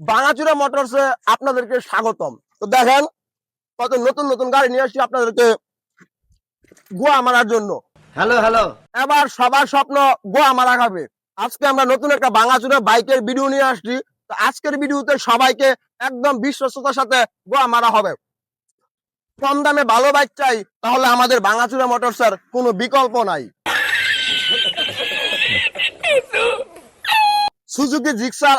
Bangachura motors আপনাদেরকে স্বাগতম। তো দেখেন কত নতুন নতুন গাড়ি নিয়ে আসছি আপনাদেরকে গোয়া মারার জন্য। Hello hello. এবার সবার স্বপ্ন গোয়া মারা খাবে। আজকে আমরা নতুন একটা বাঙাচুরা বাইকের ভিডিও নিয়ে আসছি। তো আজকের ভিডিওতে সবাইকে একদম বিশ্বস্ততার সাথে গোয়া মারা হবে। কম দামে ভালো বাইক চাই তাহলে আমাদের বাঙাচুরা মোটরসের কোনো বিকল্প নাই। সুজুকি জিক্সার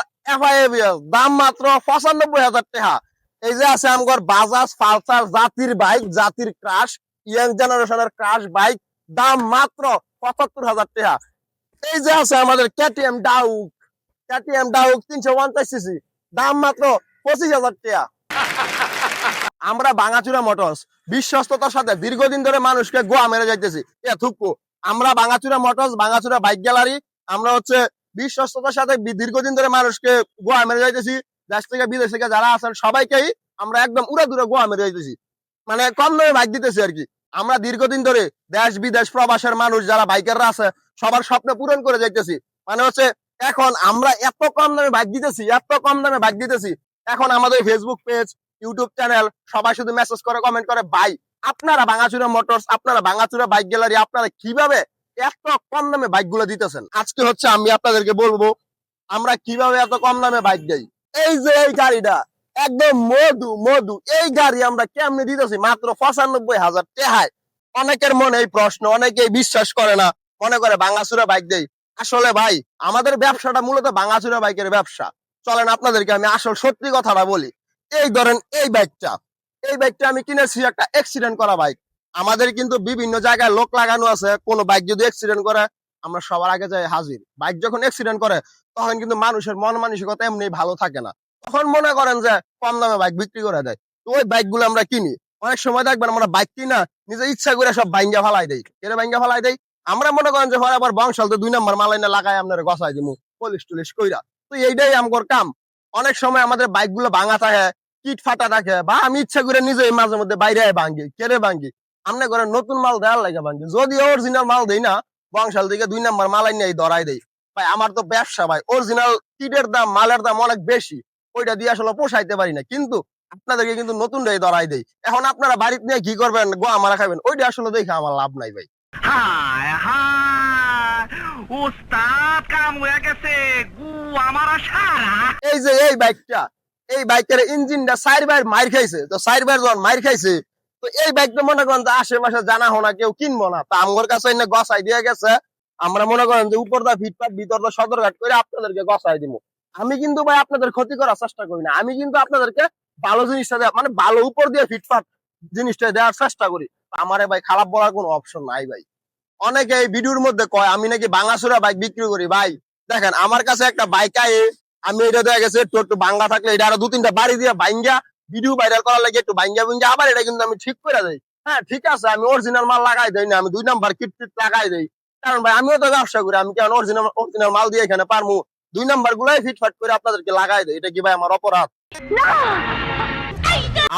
দাম মাত্র পঁচানব্বই হাজার টাকা। এই যে আছে আমার বাজাজ পালসার জাতির বাইক জাতির ক্রাশ ইয়াং জেনারেশনের ক্রাশ বাইক দাম মাত্র পঁচাত্তর হাজার টাকা। এই যে আছে আমাদের কেটিএম ডাউক কেটিএম ডাউক তিনশো পঞ্চাশ সিসি দাম মাত্র পঁচিশ হাজার টাকা। আমরা বাঙাচুরা মোটরস বিশ্বস্ততার সাথে দীর্ঘদিন ধরে মানুষকে গোয়া মেরে যাইতেছি। এ থুকু আমরা Bangachura motors Bangachura bike gallery আমরা হচ্ছে বিশ্বস্ততার সাথে দীর্ঘদিন ধরে মানুষকে গোয়া মেরে যাইতেছি, দেশ থেকে, বিদেশ থেকে যারা আছেন সবাইকেই আমরা একদম উড়া দূরে গোয়া মেরে যাইতেছি। মানে কম দামে বাইক দিতেছি আর কি। আমরা দীর্ঘদিন ধরে দেশ, বিদেশ, প্রবাসের মানুষ যারা বাইকাররা আছে, সবার স্বপ্ন পূরণ করে যাইতেছি। মানে হচ্ছে এখন আমরা এত কম দামে বাইক দিতেছি, এত কম দামে বাইক দিতেছি। এখন আমাদের ফেসবুক পেজ ইউটিউব চ্যানেল সবাই শুধু মেসেজ করে কমেন্ট করে, ভাই, আপনারা বাঙাচুরা মোটরস আপনারা বাঙাচুরা বাইক গ্যালারি আপনারা কীভাবে এত কম দামে দিতেছেন। আজকে হচ্ছে আমি আপনাদেরকে বলব, আমরা কীভাবে এত কম দামে বাইক দেই? এই যে এই গাড়িটা, একদম মধু মধু। এই গাড়ি আমরা কেমনে দিতেছি? মাত্র পঁচানব্বই হাজার অনেকের মনে এই প্রশ্ন, অনেকেই বিশ্বাস করে না, মনে করে বাঙাচুরা বাইক দেই। আসলে ভাই, আমাদের ব্যবসাটা মূলত বাঙাচুরা বাইকের ব্যবসা। চলেন আপনাদেরকে আমি আসল সত্যি কথাটা বলি। এই ধরেন এই বাইকটা এই বাইকটা আমি কিনেছি একটা অ্যাক্সিডেন্ট করা বাইক। আমাদের কিন্তু বিভিন্ন জায়গায় লোক লাগানো আছে, কোনো বাইক যদি অ্যাক্সিডেন্ট করে, আমরা সবার আগে যাই হাজির। বাইক যখন অ্যাক্সিডেন্ট করে, তখন কিন্তু মানুষের মন মানসিকতা এমনি ভালো থাকে না। তখন মনে করেন যে, কম দামে বাইক বিক্রি করে দেয়। তো ওই বাইকগুলো আমরা কিনি। অনেক সময় দেখবেন আমরা বাইক কিনা নিজে ইচ্ছা করে সব বাইঙ্গা ফালাই দেই। কেটে বাইঙ্গা ফালাই দেই। আমরা মনে করেন যে হয় আবার বংশাল তো দুই নম্বর মালাইনা লাগাই, আপনার গসাই দিমু, পলিশ টুলিশ কইরা। তো এইটাই আমগর কাম। অনেক সময় আমাদের বাইকগুলো ভাঙা থাকে, কিট ফাটা থাকে, বা আমি ইচ্ছা করে নিজে মাঝে মধ্যে বাইরে ভাঙ্গি, কেড়ে ভাঙ্গি। আমনে করে নতুন মাল দেওয়ার লাগে ভাঙ্গি যদি অরিজিনাল মাল দেই না বংশাল থেকে দুই নম্বর মালাই নিয়ে ধরাই দেই। ভাই আমার তো ব্যবসা ভাই অরিজিনাল কিটের দাম মালের দাম অনেক বেশি। ওইটা দিয়ে আসলে পোষাইতে পারি না। কিন্তু আপনাদেরকে কিন্তু নতুন রে ধরাই দেই। এখন আপনারা বাড়িতে নিয়ে কি করবেন গোয়া মারা খাবেন ওইটা আসলে দেখে আমার লাভ নাই ভাই। হায় হায় উস্তাদ কাম হয়ে গেছে গু আমার সারা। এই যে এই বাইকটা এই বাইকের ইঞ্জিনটা সাইড বাইর মাইর খাইছে। তো সাইড বাইর যখন মাইর খাইছে তো এই বাইকটা মনে করেন যে আশেপাশে জানা হোনা, কেউ কিনবো না। তা আমগর কাছে এনে গসাই দিয়ে গেছে। আমরা মনে করেন যে উপর দা ফিটপাট ভিতর দা সদরঘাট করে আপনাদেরকে গসাই দিব আমি কিন্তু ভাই আপনাদের ক্ষতি করার চেষ্টা করি না। আমি কিন্তু আপনাদেরকে ভালো জিনিসটা দেওয়া মানে ভালো উপর দিয়ে ফিটপাট জিনিসটা দেওয়ার চেষ্টা করি। আমারে ভাই খারাপ বলার কোনো অপশন নাই ভাই। অনেকে এই ভিডিওর মধ্যে কয়, আমি নাকি বাঙাসুরা বাইক বিক্রি করি। ভাই, দেখেন, আমার কাছে একটা বাইক আয়ে, আমি এটা দেখা গেছে, একটু একটু বাঙ্গা থাকলে এটা আরও দু তিনটা বাড়ি দিয়ে বাইঙ্গা ভিডিও ভাইরাল করার লাগে একটু বাইঙ্গা বিঙ্গা আবার এটা কিন্তু আমি ঠিক করে দেই। হ্যাঁ ঠিক আছে আমি অরিজিনাল মাল লাগাই দেই না আমি দুই নাম্বার কিট কিট লাগাই দেই। কারণ ভাই আমিও তো ব্যবসা করি আমি কেন অরিজিনাল অরিজিনাল মাল দিয়ে এখানে পারমু? দুই নাম্বার গুলাই ফিটফাট করে আপনাদেরকে লাগাই দেই এটা কি ভাই আমার অপরাধ?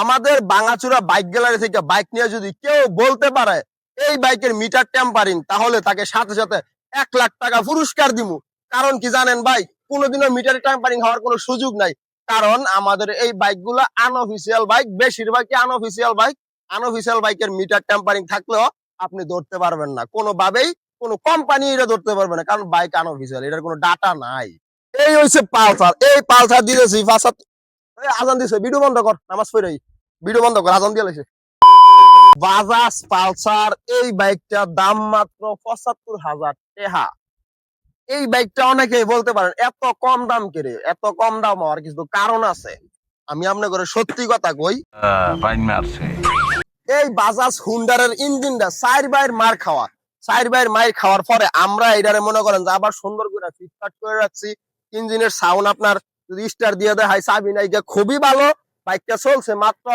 আমাদের বাঙাচুরা বাইক গ্যালারি থেকে বাইক নিয়ে যদি কেউ বলতে পারে এই বাইকের মিটার টেম্পারিং তাহলে তাকে সাথে সাথে এক লাখ টাকা পুরস্কার দিমু। কারণ কি জানেন ভাই কোনোদিনও মিটার টেম্পারিং হওয়ার কোনো সুযোগ নাই। কারণ আমাদের এই বাইকগুলো আনঅফিসিয়াল বাইক বেশিরভাগই আনঅফিসিয়াল বাইক আনঅফিসিয়াল বাইকের মিটার টেম্পারিং থাকলেও আপনি ধরতে পারবেন না। কোনোভাবেই কোনো কোম্পানি এটা ধরতে পারবে না, কারণ বাইক আনঅফিসিয়াল এটার কোনো ডাটা নাই। এই হচ্ছে পালসার, এই পালসার দিতেছি ফাঁসা আজান দিছে ভিডিও বন্ধ কর, নামাজ পড়ে ভিডিও বন্ধ কর, আজান দিয়ে লাইছে। বাজাজ পালসার, এই বাইকটার দাম মাত্র পঁচাত্তর হাজার টেহা এই বাইকটা অনেকে বলতে পারেন এত কম দাম কেড়ে এত কম দাম হওয়ার কিছু কারণ আছে। আমি আপনার করে সত্যি কথা কই এই বাজাজ হুন্ডারের ইঞ্জিনটা চার বাইর মার খাওয়া। চার বাইর মার খাওয়ার পরে আমরা এটারে মনে করেন যে আবার সুন্দর করে ফিটফাট করে রাখছি। ইঞ্জিনের সাউন্ড আপনার যদি স্টার দিয়ে দেয় হাই চাবি নাই যে খুবই ভালো। বাইকটা চলছে মাত্র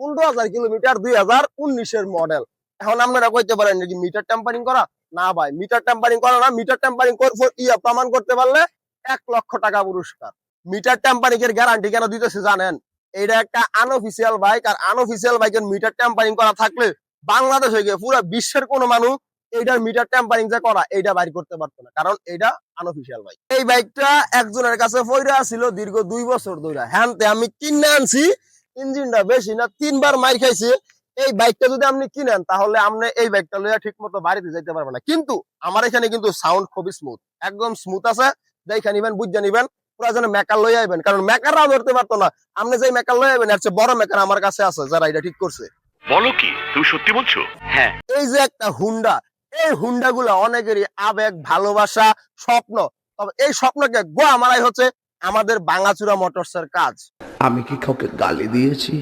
পনেরো হাজার কিলোমিটার দুই হাজার উনিশের মডেল এখন আপনারা কইতে পারেন যে মিটার টেম্পারিং করা? না ভাই মিটার টেম্পারিং করা না মিটার টেম্পারিং ইয়া প্রমাণ করতে পারলে এক লক্ষ টাকা পুরস্কার। মিটার টেম্পারিং এর গ্যারান্টি কেন দিতেছে জানেন? এটা একটা আনঅফিসিয়াল বাইক আর আনঅফিসিয়াল বাইকের মিটার টেম্পারিং করা থাকলে বাংলাদেশে গিয়ে পুরো বিশ্বের কোনো মানুষ এইটার মিটার টেম্পারিং যে করা, এইটা বাইর করতে পারতো না। কারণ এটা আনঅফিসিয়াল বাইক এই বাইকটা একজনের কাছে পয়রা ছিল দীর্ঘ দুই বছর ধরে হ্যান্তে আমি কিনে আনছি ইঞ্জিনটা বেশি না, তিনবার মার খাইছি এই বাইকটা যদি আপনি কিনেন তাহলে আপনি এই বাইকটা লইয়া ঠিক মতো বাড়িতে যেতে পারবেন না। কিন্তু আমার এখানে কিন্তু সাউন্ড খুবই স্মুথ একদম স্মুথ আছে। দেখে নিবেন বুঝে নিবেন প্রয়োজনে মেকার লই আইবেন। কারণ মেকাররাও ধরতে পারতো না। আপনি যে মেকার লই আইবেন এর চেয়ে বড় মেকার আমার কাছে আছে যারা এটা ঠিক করছে। বলো কি তুমি সত্যি বলছো? হ্যাঁ। এই যে একটা হুন্ডা এই হুন্ডা গুলা অনেকেরই আবেগ ভালোবাসা স্বপ্ন। তবে এই স্বপ্নকে গোয়া মারাই হচ্ছে আমাদের বাঙাচুরা মোটরসের কাজ। আমি কি কাউকে গালি দিয়েছি?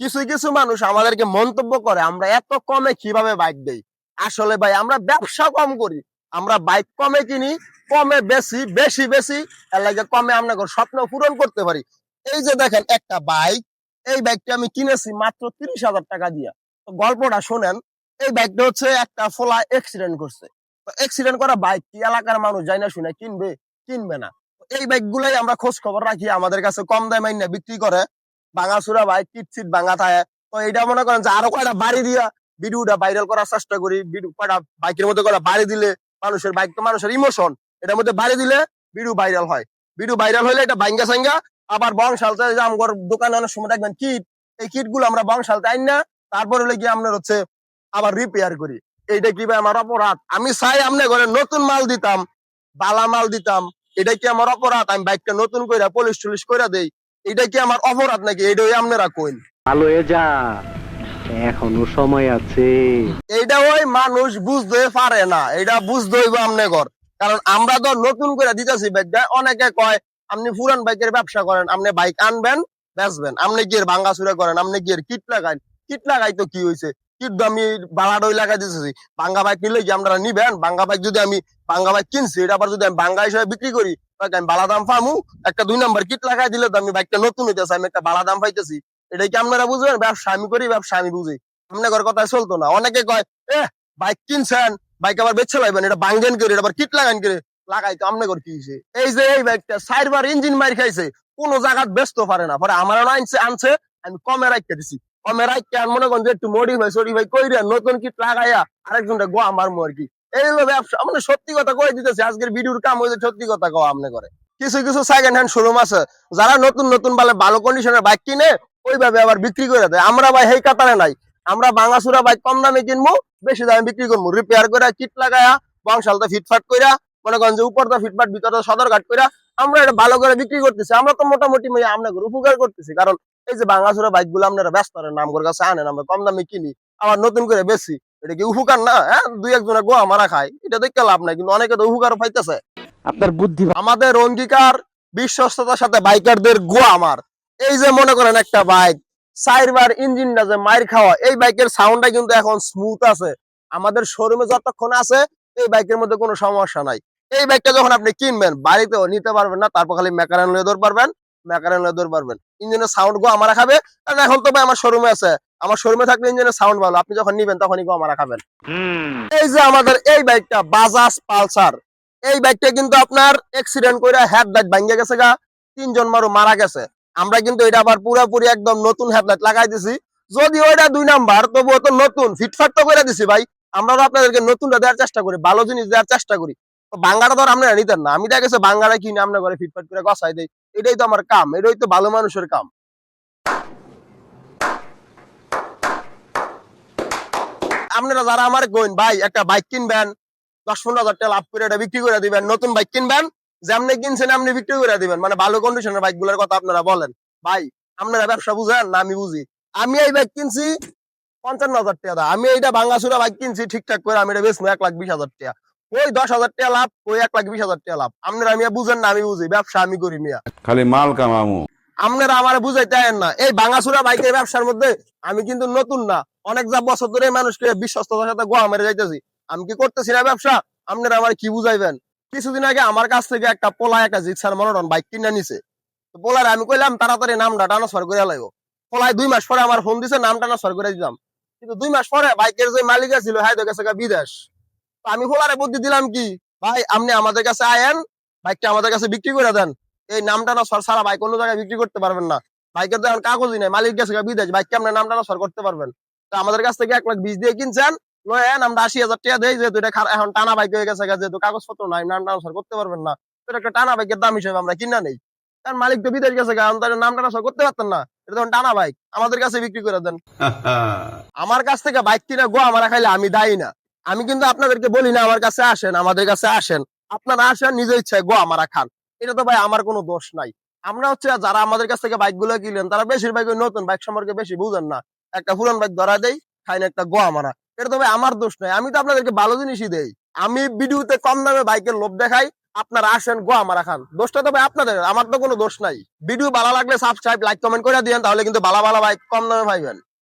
কিছু কিছু মানুষ আমাদেরকে মন্তব্য করে আমরা এত কমে কীভাবে বাইক দেই? আসলে ভাই আমরা ব্যবসা কম করি। আমরা বাইক কমে কিনি কমে বেশি বেশি বেশি এর লাগে কমে আমরা স্বপ্ন পূরণ করতে পারি। এই যে দেখেন একটা বাইক এই বাইকটা আমি কিনেছি মাত্র তিরিশ হাজার টাকা দিয়া। তো গল্পটা শোনেন এই বাইকটা হচ্ছে একটা ফোলা অ্যাক্সিডেন্ট করছে। তো অ্যাক্সিডেন্ট করা বাইক কি? এলাকার মানুষ যায় না শুনে কিনবে কিনবে না। এই বাইক গুলাই আমরা খোঁজ খবর রাখি, আমাদের কাছে কম দামে না বিক্রি করে। ভাঙাচুরা বাইক কিটচিট ভাঙা থাকে। তো এটা মনে করেন যে আরও কয়টা বাড়ি দিয়া ভিডিওটা ভাইরাল করার চেষ্টা করি। ভিডিও কয়টা বাইকের মধ্যে কয়টা বাড়ি দিলে মানুষের বাইক তো মানুষের ইমোশন এটার মধ্যে বাড়ি দিলে ভিডিও ভাইরাল হয়। ভিডিও ভাইরাল হলে এটা ভাঙ্গা সাঙ্গা আবার বংশালতে যে আমার দোকানে অনেক সময় দেখবেন কিট, এই কিটগুলো আমরা বংশালতে আইন না, তারপর হলে গিয়ে আপনার হচ্ছে আবার রিপেয়ার করি। এইটা কি ভাই আমার অপরাধ? আমি চাই আপনি ঘরে নতুন মাল দিতাম, বালা মাল দিতাম এটা কি আমার অপরাধ? আমি বাইকটা নতুন কইরা পলিশ টলিশ কইরা দেই এটা কি আমার অপরাধ নাকি? এইটাই আপনারা কইন। ভালো হয়ে যা এখনও সময় আছে। এইটা ওই মানুষ বুঝতে পারে না এটা বুঝতে হইব আমনে ঘর। কারণ আমরা তো নতুন করে দিতেছি বাইকটা অনেকে কয় আপনি পুরান বাইকের ব্যবসা করেন আপনি বাইক আনবেন বেচবেন। আপনি কি এর ভাঙ্গা চুরা করেন আপনি কি এর কিট লাগান কিট লাগাই তো কি হয়েছে কিট তো আমি লাগাই দিতেছি। ভাঙ্গা বাইক নিলে কি আপনারা নিবেন? ভাঙ্গা বাইক যদি আমি ভাঙ্গা বাইক কিনছি, এটা আবার যদি আমি হিসেবে বিক্রি করি আমি বালা দাম একটা দুই নম্বর কিট লাগাই দিলে তো আমি বাইকটা নতুন হইতেছে, আমি একটা বালা দাম পাইতেছি। এটাই কি আপনারা বুঝবেন? ব্যবসা আমি করি, ব্যবসা আমি বুঝি। কথা চলতো না। অনেকে কয়, এ, বাইক কিনছেন, বাইক আবার বেছে লাইবেন, এটা বাঙ্গেন করে, এটা আবার কিট লাগান করে লাগাই, তো আমনে কি হইছে? এই যে এই বাইকটা চারবার ইঞ্জিন মার খাইছে, কোনো জায়গাত ব্যস্ত পারে না। পরে আমার আনছে আনছে, আমি কমে রাখতে দিছি। মনে করেন লাগাইয়া আরেকজনটা গো আমার ব্যবসা। মানে সত্যি কথা কই দিতেছে, আজকের ভিডিওর কাম হইছে সত্যি কথা করে। কিছু কিছু সেকেন্ড হ্যান্ড শোরুম আছে, যারা নতুন নতুন বলে ভালো কন্ডিশনের বাইক কিনে, ওইভাবে আবার বিক্রি করে দেয়। আমরা ভাই সেই কাতারে নাই। আমরা বাঙাসুরা বাইক কম দামে কিনবো, বেশি দামে বিক্রি করব। রিপেয়ার করে কিট লাগায়া বংশালটা ফিটফাট কইরা, মনে করেন যে উপরটা ফিটফাট ভিতরটা সদর ঘাট কইরা, আমরা এটা ভালো করে বিক্রি করতেছি। আমরা তো মোটামুটি মেয়ে আপনাদের উপকার করতেছি। কারণ এই যে বাঙাসুরা বাইকগুলো আপনারা ব্যস্ত নাম করে কাছে আনেন আমরা কম দামে কিনি আবার নতুন করে বেশি এটা কি উপকার না? হ্যাঁ দুই একজনে গোয়া মারা খায় এটা দেখতে লাভ নাই কিন্তু অনেকে তো উপকার পাইতেছে। আপনার বুদ্ধি আমাদের অঙ্গীকার বিশ্বস্ততার সাথে বাইকারদের গোয়া আমার। এই যে মনে করেন একটা বাইক চারবার ইঞ্জিনটা যে মাইর খাওয়া এই বাইকের সাউন্ডটা কিন্তু এখন স্মুথ আছে। আমাদের শোরুমে যতক্ষণ আছে এই বাইকের মধ্যে কোনো সমস্যা নাই। এই বাইকটা যখন আপনি কিনবেন বাড়িতেও নিতে পারবেন না তারপর খালি মেকারেন লেদর পারবেন। পারবেন ইঞ্জিনের সাউন্ড গো আমার খাবে কারণ এখন তো ভাই আমার শোরুমে আছে। আমার শোরুমে থাকলে ইঞ্জিনের সাউন্ড ভালো আপনি যখন নিবেন তখনই গো আমার খাবেন। এই যে আমাদের এই বাইকটা বাজাজ পালসার এই বাইকটা কিন্তু আপনার অ্যাক্সিডেন্ট করে হেডলাইট ভাঙ্গে গেছে গা তিনজন মারো মারা গেছে। আমরা কিন্তু এটা আবার পুরোপুরি একদম নতুন হেডলাইট লাগাই দিছি। যদি ওইটা দুই নাম্বার তবুও তো নতুন ফিটফাট তো করে দিছি ভাই। আমরা তো আপনাদেরকে নতুনটা দেওয়ার চেষ্টা করি ভালো জিনিস দেওয়ার চেষ্টা করি। তো বাঙ্গাটা ধর আপনারা নিতেন না। আমি দেখা গেছে বাঙ্গাটা কিনে আপনার ঘরে ফিটফাট করে গসাই দেই। এটাই তো আমার কাম, এটাই তো ভালো মানুষের কাম। আপনারা যারা আমার কইন ভাই, একটা বাইক কিনবেন, দশ পনেরো হাজার টাকা লাভ করে এটা বিক্রি করে দিবেন, নতুন বাইক কিনবেন, যেমনি কিনছেন আপনি বিক্রি করে দিবেন। মানে ভালো কন্ডিশনের বাইকগুলোর কথা আপনারা বলেন। ভাই, আপনারা ব্যবসা বুঝেন না আমি বুঝি। আমি এই বাইক কিনছি পঞ্চান্ন হাজার টাকা আমি এইটা ভাঙ্গাসুরা বাইক কিনছি, ঠিকঠাক করে আমি এটা বেশ এক লাখ বিশ হাজার টাকা। ওই দশ হাজার টাকা লাভ ওই এক লাখ বিশ হাজার টাকা লাভ। আপনারা আমি বুঝেন না আমি বুঝি ব্যবসা আমি করি মিয়া। খালি মাল কামামু। আপনারা আমার বুঝাইতে আয়েন না। এই ভাঙাচুরা বাইকের ব্যবসার মধ্যে আমি কিন্তু নতুন না। অনেক যা বছর ধরে মানুষকে বিশ্বস্ততার সাথে গোয়া মেরে যাইতেছি। আমি কি করতেছি না ব্যবসা? আপনারা আমার কি বুঝাইবেন? কিছুদিন আগে আমার কাছ থেকে একটা পোলা একটা জিক্সার মনোরণ বাইক কিনে নিছে। তো পোলার আমি কইলাম তাড়াতাড়ি নামটা ট্রান্সফার করে লাগবো পোলায় দুই মাস পরে আমার ফোন দিছে নাম ট্রান্সফার করে দিলাম কিন্তু দুই মাস পরে বাইকের যে মালিক ছিল হ্যাঁ তো গেছে বিদেশ। আমি পোলারে বুদ্ধি দিলাম কি? ভাই আপনি আমাদের কাছে আয়েন বাইকটা আমাদের কাছে বিক্রি করে দেন। এই নামটা না সর সারা বাইক অন্য জায়গায় বিক্রি করতে পারবেন না। বাইকের তো এখন কাগজই নাই মালিক গেছে বিদেশ বাইককে আপনার নামটা না সর করতে পারবেন। তো আমাদের কাছ থেকে এক লাখ বিশ দিয়ে কিনছেন লয়েন আমরা আশি হাজার টাকা দেই যেহেতু এটা এখন টানা বাইক হয়ে গেছে যেহেতু কাগজপত্র নাই নাম ট্রান্সফার করতে পারবেন না। এটা একটা টানা বাইকের দাম হিসেবে আমরা কিনা নেই। কারণ মালিক তো বিদেশ গেছে গা, নাম ট্রান্সফার করতে পারতেন না। এটা তখন টানা বাইক আমাদের কাছে বিক্রি করে দেন। আমার কাছ থেকে বাইক কিনে গোয়া মারা খাইলে আমি দায়ী না। আমি কিন্তু আপনাদেরকে বলি না, আমার কাছে আসেন, আমাদের কাছে আসেন। আপনারা আসেন, নিজের ইচ্ছায় গোয়া মারা খান। এটা তো ভাই আমার কোনো দোষ নাই। আমরা হচ্ছে যারা আমাদের কাছ থেকে বাইকগুলো কিনলেন তারা বেশিরভাগ নতুন বাইক সম্পর্কে বেশি বুঝেন না। একটা পুরান বাইক ধরা দেই খাইন একটা গোয়া মারা। এটা তো ভাই আমার দোষ নাই। আমি তো আপনাদেরকে ভালো জিনিসই দেই। আমি ভিডিওতে কম দামে বাইকের লোভ দেখাই, আপনারা আসেন, গোয়া মারা খান। দোষটা তো ভাই আপনাদের, আমার তো কোনো দোষ নাই। ভিডিও ভালো লাগলে সাবস্ক্রাইব লাইক কমেন্ট করে দিয়েন, তাহলে কিন্তু ভালো ভালো বাইক কম দামে পাইবেন।